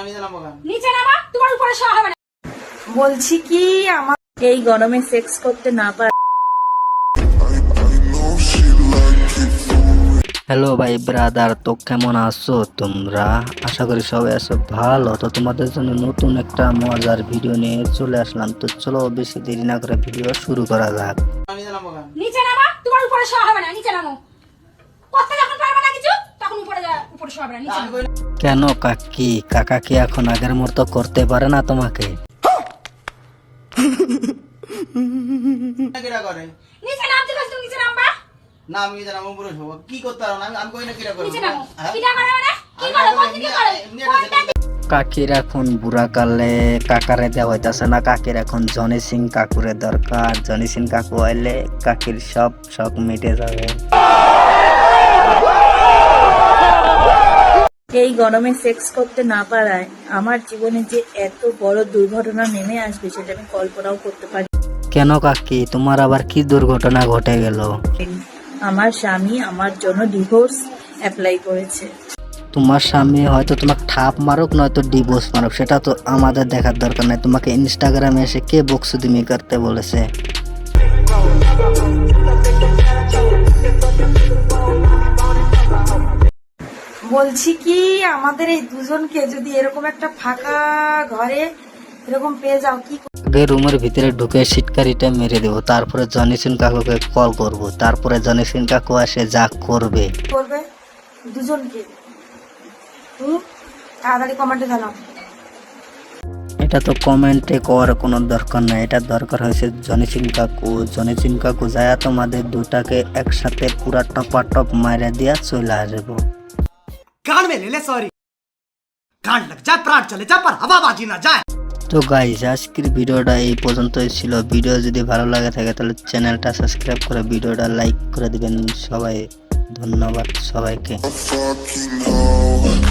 আমি জানাব কেন নিচে নামা তোমার উপরে শোয়া হবে না। বলছি কি আমার এই গরমে সেক্স করতে না পার হ্যালো ভাই ব্রাদার তো কেমন আছো তোমরা? আশা করি সবাই আছো ভালো। তো তোমাদের জন্য নতুন একটা মজার ভিডিও নিয়ে চলে আসলাম। তো চলো বেশি দেরি না করে ভিডিও শুরু করা যাক। আমি জানাব নিচে নামা তোমার উপরে শোয়া হবে না নিচে নামো। কেন কাকি? কাকা কি এখন আগের মতো করতে পারে না তোমাকে? না আমি কি করতে পারো না? আমি কই না কিরা করব। হ্যাঁ? কাকির এখন বুড়া কালে কাকারে দেওয়া হইতাছে না। কাকির এখন জনি সিং কাকুরে দরকার। জনি সিং কাকু আইলে কাকির সব শখ মিটে যাবে। এই গরমে সেক্স করতে না পারায় আমার জীবনে যে এত বড় দুর্ঘটনা নেমে আসবে সেটা আমি কল্পনাও করতে পারি কেন কাকি? তোমার আবার কি দুর্ঘটনা ঘটে গেল? আমার স্বামী আমার জন্য ডিভোর্স অ্যাপ্লাই করেছে। তোমার স্বামী হয়তো তোমাকে ঠাপ মারুক নয়তো ডিভোর্স মারুক সেটা তো আমাদের দেখার দরকার নাই। তোমাকে ইনস্টাগ্রামে এসে কে বকসুদিমি করতে বলেছে? বলছি কি আমাদের এই দুজনকে যদি এরকম একটা ফাঁকা ঘরে এরকম পেয়ে যাও কি আগে রুমের ভিতরে ঢুকে সিটকারিটা মেরে দেবো তারপরে জনিসিন কাকুকে কল করব তারপরে জনিসিন কাকু আসে যা করবে। করবে? দুজনকে? হুম? তাড়াতাড়ি কমেন্টে জানাও। এটা তো কমেন্টে করার কোনো দরকার নাই এটা দরকার হয়েছে জনিসিন কাকু। জনিসিন কাকু যায় তোমাদের দুটাকে একসাথে পুরা টপা টপ মারা দিয়া চলে আসব। कान में ले ले सॉरी कान लग जाए प्राण चले जाए पर हवाबाजी ना जाए তো গাইজ আজকের ভিডিওটা এই পর্যন্তই ছিল ভিডিও যদি ভালো লাগে থাকে তাহলে চ্যানেলটা সাবস্ক্রাইব করে ভিডিওটা লাইক করে দিবেন সবাই ধন্যবাদ সবাইকে fucking hoe.